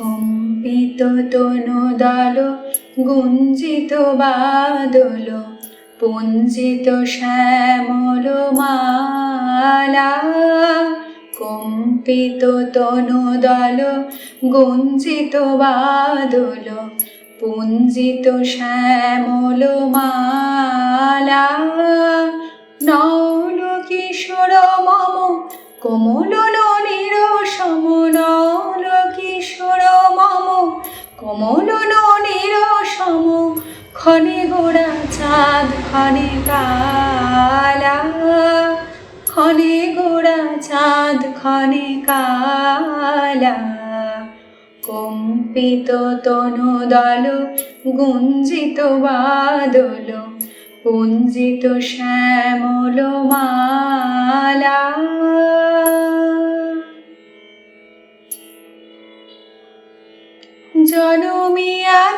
কম্পিত তনুদল, গুঞ্জিত বাদল, পুঞ্জিত শ্যামল মালা। কম্পিত তনুদল, গুঞ্জিত বাদল, পুঞ্জিত শ্যামল মালা। নল কিশোর মম, কোমল গোড়া চাঁদ ক্ষণে কালা। ক্ষণে গোড়া চাঁদ ক্ষণে কালা। কম্পিত তনুদল গুঞ্জিত বাদল, পুঞ্জিত শ্যামল মালা। জনমিয়া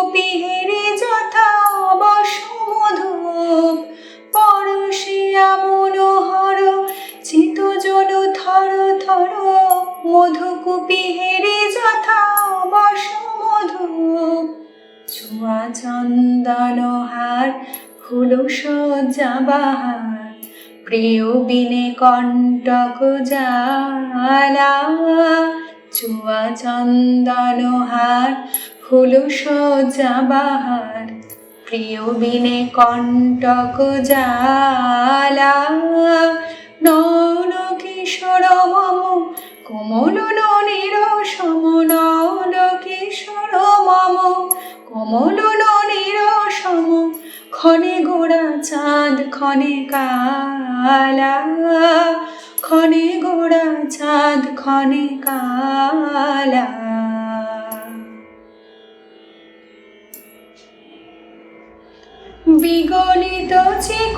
মধুকপি হেরে যথা অবশ মধুপ পরশিয়া মনোহর চিত জন থর থর মধুকপি হেরে যথা অবশ মধুপ চুয়া চন্দন হার ফুল সজ্জা বাহার প্রিয় বিনে কণ্টক জালা। চুয়া চন্দন হার ফুল সজ্জা বাহার, প্রিয় বিনে কণ্টক জালা। নন কিশোর মম, কোমল ননীর সম নন কিশোর মম, কোমল ননীর সম। ক্ষণে গোড়া চাঁদ, ক্ষণে কালা। ক্ষণে গোড়া চাঁদ, ক্ষণে কালা। tinha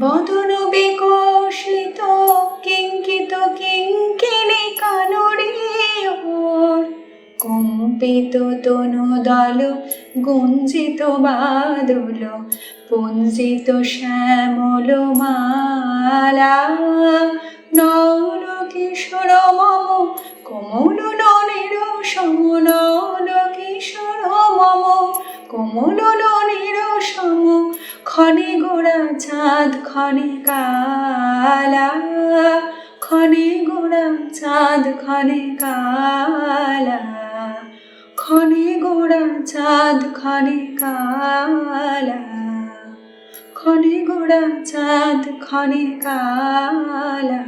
বদন কিঙ্কিত কিঙ্কিনি কানরে ওর। কম্পিত তনুদল গুঞ্জিত বাদল, পুঞ্জিত শ্যামল মালা। নল কিশোর মম, কোমল ননীর সম গোড়া চাঁদ ক্ষণে কালা, ক্ষণে গোড়া চাঁদ ক্ষণে কালা, ক্ষণে গোড়া চাঁদ ক্ষণে কালা, ক্ষণে গোড়া চাঁদ ক্ষণে কালা।